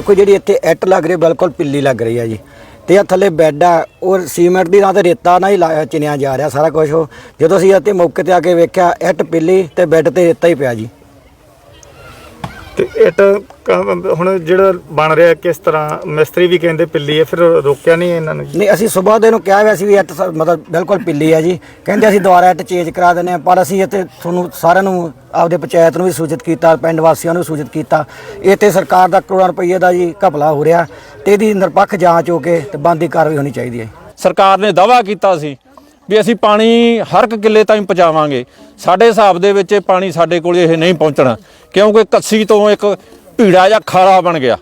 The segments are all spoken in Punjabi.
ਦੇਖੋ ਜਿਹੜੀ ਇੱਥੇ ਇੱਟ ਲੱਗ ਰਹੀ, ਬਿਲਕੁਲ ਪਿੱਲੀ ਲੱਗ ਰਹੀ ਹੈ ਜੀ। ਤੇ ਆ ਥੱਲੇ ਬੈੱਡ ਆ, ਉਹ ਸੀਮੈਂਟ ਦੀ ਨਾਲ ਤੇ ਰੇਤਾ ਨਾਲ ਹੀ ਲਾਇਆ ਚਿਣਿਆ ਜਾ ਰਿਹਾ ਸਾਰਾ ਕੁਝ ਉਹ। ਜਦੋਂ ਅਸੀਂ ਇੱਥੇ ਮੌਕੇ ਤੇ ਆ ਕੇ ਵੇਖਿਆ ਐਟ ਪਿੱਲੀ ਤੇ ਬੈੱਡ ਤੇ ਰੇਤਾ ਹੀ ਪਿਆ ਜੀ। ਤੇ ਇੱਟ ਕ- ਹੁਣ ਜਿਹੜਾ ਬਣ ਰਿਹਾ ਕਿਸ ਤਰ੍ਹਾਂ? ਮਿਸਤਰੀ ਵੀ ਕਹਿੰਦੇ ਪਿੱਲੀ ਹੈ ਫਿਰ ਰੋਕਿਆ ਨਹੀਂ ਇਹਨਾਂ ਨੇ। ਨਹੀਂ ਅਸੀਂ ਸਵੇਰ ਦੇ ਨੂੰ ਕਿਹਾ ਹੋਇਆ ਸੀ ਵੀ ਇੱਟ ਸ- ਮਤਲਬ ਬਿਲਕੁਲ ਪਿੱਲੀ ਹੈ ਜੀ। ਕਹਿੰਦੇ ਅਸੀਂ ਦੁਬਾਰਾ ਇੱਟ ਚੇਂਜ ਕਰਾ ਦਿੰਦੇ ਹਾਂ ਪਰ ਅਸੀਂ ਇੱਥੇ ਤੁਹਾਨੂੰ ਸਾਰਿਆਂ ਨੂੰ ਆਪਦੇ ਪੰਚਾਇਤ ਨੂੰ ਵੀ ਸੂਚਿਤ ਕੀਤਾ ਪਿੰਡ ਵਾਸੀਆਂ ਨੂੰ ਵੀ ਸੂਚਿਤ ਕੀਤਾ। ਇੱਥੇ ਸਰਕਾਰ ਦਾ ਕਰੋੜਾਂ ਰੁਪਏ ਦਾ ਜੀ ਘਪਲਾ ਹੋ ਰਿਹਾ ਤੇ ਇਹਦੀ ਨਿਰਪੱਖ ਜਾਂਚ ਹੋ ਕੇ ਤੇ ਬੰਦੀ ਕਾਰਵਾਈ ਹੋਣੀ ਚਾਹੀਦੀ ਹੈ ਸਰਕਾਰ ਨੇ ਦਾਵਾ ਕੀਤਾ ਸੀ ਵੀ ਅਸੀਂ ਪਾਣੀ ਹਰ ਇੱਕ ਕਿੱਲੇ ਤਾਈਂ ਪਹੁੰਚਾਵਾਂਗੇ। ਸਾਡੇ ਹਿਸਾਬ ਦੇ ਵਿੱਚ ਇਹ ਪਾਣੀ ਸਾਡੇ ਕੋਲ ਇਹ ਨਹੀਂ ਪਹੁੰਚਣਾ ਕਿਉਂਕਿ ਕੱਸੀ ਤੋਂ ਇੱਕ ਭੀੜਾ ਜਾਂ ਖਾਲਾ ਬਣ ਗਿਆ।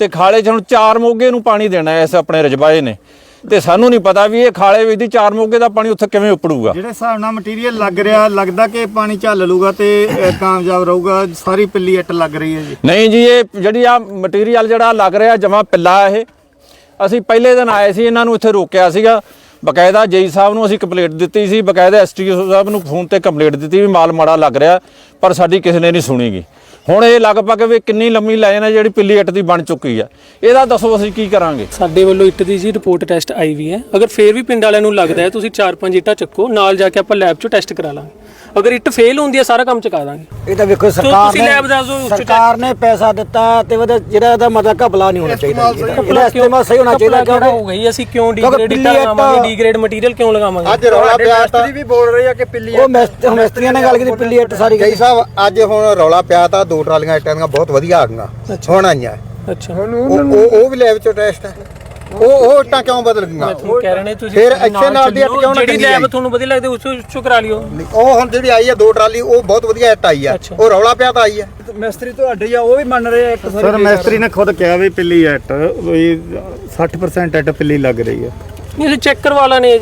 ਤੇ ਖਾਲੇ 'ਚ ਹੁਣ ਚਾਰ ਮੋਗੇ ਨੂੰ ਪਾਣੀ ਦੇਣਾ ਹੈ ਇਸ ਆਪਣੇ ਰਜਬਾਏ ਨੇ। ਤੇ ਸਾਨੂੰ ਨਹੀਂ ਪਤਾ ਵੀ ਇਹ ਖਾਲੇ ਵਿੱਚ ਦੀ ਚਾਰ ਮੋਗੇ ਦਾ ਪਾਣੀ ਉੱਥੇ ਕਿਵੇਂ ਉੱਪੜੂਗਾ। ਜਿਹੜੇ ਹਿਸਾਬ ਨਾਲ ਮਟੀਰੀਅਲ ਲੱਗ ਰਿਹਾ ਲੱਗਦਾ ਕਿ ਪਾਣੀ ਝੱਲ ਲੂਗਾ ਤੇ ਅ, ਕਾਮਯਾਬ ਰਹੂਗਾ ਸਾਰੀ ਪਿੱਲੀ ਇੱਟ ਲੱਗ ਰਹੀ ਹੈ ਜੀ। ਨਹੀਂ ਜੀ ਇਹ ਜਿਹੜੀ ਆ ਮਟੀਰੀਅਲ ਜਿਹੜਾ ਲੱਗ ਰਿਹਾ ਜਮਾ ਪਿੱਲਾ ਇਹ। ਅਸੀਂ ਪਹਿਲੇ ਦਿਨ ਆਏ ਸੀ ਇਹਨਾਂ ਨੂੰ ਇੱਥੇ ਰੋਕਿਆ ਸੀਗਾ। ਬਕਾਇਦਾ ਜੇਈ ਸਾਹਿਬ ਨੂੰ ਅਸੀਂ ਕੰਪਲੇਂਟ ਦਿੱਤੀ ਸੀ, ਬਕਾਇਦਾ ਐਸਟੀਓ ਸਾਹਿਬ ਨੂੰ ਫੋਨ ਤੇ ਕੰਪਲੇਂਟ ਦਿੱਤੀ ਵੀ ਮਾਲ ਮਾੜਾ ਲੱਗ ਰਿਹਾ, ਪਰ ਸਾਡੀ ਕਿਸੇ ਨੇ ਨਹੀਂ ਸੁਣੀਗੀ। ਹੁਣ ਇਹ ਲਗਭਗ ਵੀ ਕਿੰਨੀ ਲੰਮੀ ਲਾਈਨ ਹੈ ਜਿਹੜੀ ਪਿੱਲੀ ਇੱਟ ਦੀ ਬਣ ਚੁੱਕੀ ਹੈ। ਇਹਦਾ ਦੱਸੋ ਅਸੀਂ ਕੀ ਕਰਾਂਗੇ? ਸਾਡੇ ਵੱਲੋਂ ਇੱਟ ਦੀ ਜੀ ਰਿਪੋਰਟ ਟੈਸਟ ਆਈ ਵੀ ਹੈ। ਅਗਰ ਫੇਰ ਵੀ ਪਿੰਡ ਵਾਲਿਆਂ ਨੂੰ ਲੱਗਦਾ ਹੈ, ਤੁਸੀਂ 4-5 ਇੱਟਾਂ ਚੱਕੋ, ਨਾਲ ਜਾ ਕੇ ਆਪਾਂ ਲੈਬ 'ਚੋਂ ਟੈਸਟ ਕਰਾ ਲਾਂਗੇ। ਅਗਰ ਇੱਟ ਫੇਲ ਹੁੰਦੀ ਹੈ ਸਾਰਾ ਕੰਮ ਚੁਕਾ ਦਾਂਗੇ। ਇਹ ਤਾਂ ਵੇਖੋ ਸਰਕਾਰ ਤੁਸੀਂ ਲੈਬ ਦੱਸ ਦਿਓ, ਉਸ 'ਚ ਸਰਕਾਰ ਨੇ ਪੈਸਾ ਦਿੱਤਾ ਤੇ ਉਹਦਾ ਜਿਹੜਾ ਇਹਦਾ ਮਤਲਬ ਘਪਲਾ ਨਹੀਂ ਹੋਣਾ ਚਾਹੀਦਾ ਜੀ। ਇਹਦਾ। ਇਹਦਾ ਇਸਤੇਮਾਲ ਸਹੀ ਹੋਣਾ ਚਾਹੀਦਾ ਕਿਉਂ ਕਿਉਂਕਿ ਹੋਊਗਾ ਜੀ? ਅਸੀਂ ਕਿਉਂ ਡੀਗ੍ਰੇਡ ਇੱਟਾਂ ਲਗਾਵਾਂਗੇ? ਡੀਗ੍ਰੇਡ ਮਟੀਰੀਅਲ ਕਿਉਂ ਲਗਾਵਾਂਗੇ? ਅੱਜ ਰੌਲਾ ਪਿਆ ਤਾਂ ਵੀ ਬੋਲ ਰਹੇ ਆ ਕਿ ਪਿੱਲੀ ਉਹ ਮਿਸਤ- ਮਿਸਤਰੀਆਂ ਨੇ ਗੱਲ ਕੀਤੀ ਪਿੱਲੀ ਇੱਟ ਸਾਰੀ ਕਈ ਸਾਹਿਬ ਅੱਜ ਹੁਣ ਰੌਲਾ ਪਿਆ ਤਾਂ ਦੋ ਟਰਾਲੀਆਂ ਇੱਟਾਂ ਦੀਆਂ ਬਹੁਤ ਵਧੀਆ ਆ ਗਈਆਂ ਹੁਣ ਆਈਆਂ। ਅੱਛਾ। ਉਹ ਉਹ ਉਹ ਵੀ ਲੈਬ ਚੋਂ ਟੈਸਟ ਹੈ। ਉਹ ਉਹ ਇੱਟਾਂ ਕਿਉਂ ਬਦਲ ਗਈਆਂ? ਤੁਹਾਨੂੰ ਕਹਿ ਰਹੇ ਨੇ ਤੁਸੀਂ ਫਿਰ ਇੱਥੇ ਨਾਲ ਦੀ ਇੱਟ ਕਿਉਂ ਨਾ ਜਿਹੜੀ ਲੈਬ ਆਈ? ਤੁਹਾਨੂੰ ਵਧੀਆ ਲੱਗਦੀ ਉਸ ਉਸ ਚੋਂ ਕਰਾ ਲਿਓ। ਉਹ ਹੁਣ ਜਿਹੜੀ ਆਈ ਹੈ ਦੋ ਟਰਾਲੀ ਉਹ ਬਹੁਤ ਵਧੀਆ ਇੱਟ ਆਈ ਅੱਛਾ। ਉਹ ਰੌਲਾ ਪਿਆ ਤਾਂ ਆਈ ਹੈ। ਮਿਸਤਰੀ ਤੁਹਾਡੇ ਆ ਉਹ ਵੀ ਮੰਨ ਰਹੇ ਆ ਇੱਕ ਸਰ ਮਿਸਤਰੀ ਨੇ ਖੁਦ ਕਿਹਾ ਵੀ ਪਿੱਲੀ ਇੱਟ ਵੀ 60% ਇੱਟ ਪਿੱਲੀ ਲੱਗ ਰਹੀ ਹੈ। ਨਹੀਂ ਚੈੱਕ ਕਰਵਾ ਲਾਣੇ